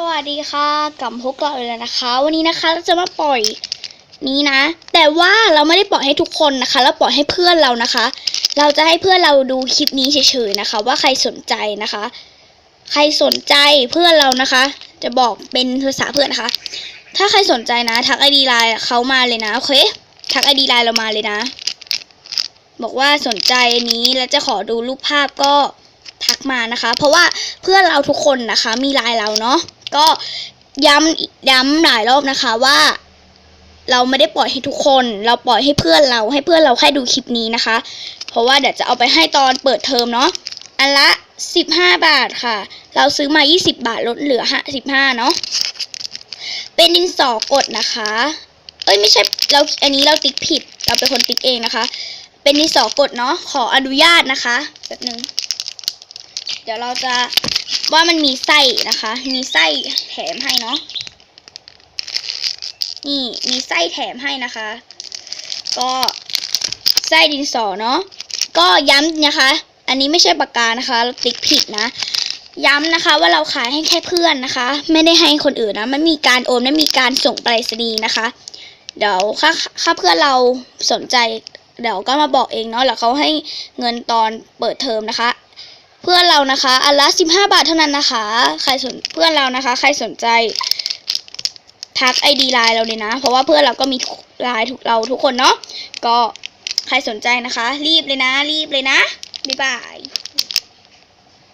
สวัสดีค่ะกลับพบกับเราเลยนะคะ วันนี้นะคะเราจะมาปล่อยนี้นะ แต่ว่าเราไม่ได้ปล่อยให้ทุกคนนะคะ เราปล่อยให้เพื่อนเรานะคะ เราจะให้เพื่อนเราดูคลิปนี้เฉยๆนะคะ ว่าใครสนใจนะคะ ใครสนใจเพื่อนเรานะคะ จะบอกเป็นภาษาเพื่อนนะคะ ถ้าใครสนใจนะทักไอดีไลน์เขามาเลยนะโอเคทักไอดีไลน์เรามาเลยนะ บอกว่าสนใจนนี้แล้วจะขอดูรูปภาพก็ ทักมานะคะ เพราะว่าเพื่อนเราทุกคนนะคะมีไลน์เราเนาะก็ย้ำย้ำหลายรอบนะคะว่า เราไม่ได้ปล่อยให้ทุกคน เราปล่อยให้เพื่อนเราให้เพื่อนเราแค่ดูคลิปนี้นะคะ เพราะว่าเดี๋ยวจะเอาไปให้ตอนเปิดเทอมเนาะอันละสิบห้าบาทค่ะ เราซื้อมายี่สิบาทลดเหลือห้าสิบห้าเนาะเป็นดินสอกดนะคะ เอ้ยไม่ใช่เราอันนี้เราติ๊กผิด เราเป็นคนติ๊กเองนะคะ เป็นดินสอกดเนาะขออนุญาตนะคะแบบนึง ดี๋ยวเราจะว่ามันมีไส้นะคะ มีไส้แถมให้เนาะนี่มีไส้แถมให้นะคะ ก็ไส้ดินสอเนาะก็ย้ำนะคะ อันนี้ไม่ใช่ปากกานะคะ เราติ๊กผิดนะ ย้ำนะคะว่าเราขายให้แค่เพื่อนนะคะ ไม่ได้ให้คนอื่นนะ มันมีการโอนไม่มีการส่งไปรษณีย์นะคะ เดี๋ยวถ้าถ้าเพื่อนเราสนใจเดี๋ยวก็มาบอกเองเนาะแล้วเขาให้เงินตอนเปิดเทอมนะคะ พื่อนเรานะคะ อันละสิบห้าบาทเท่านั้นนะคะ ใครสนเพื่อนเรานะคะ ใครสนใจทักไอดีไลน์เราเลยนะ เพราะว่าเพื่อนเราก็มีไลน์ทุกเราทุกคนเนาะก็ใครสนใจนะคะ รีบเลยนะ รีบเลยนะบ๊ายบาย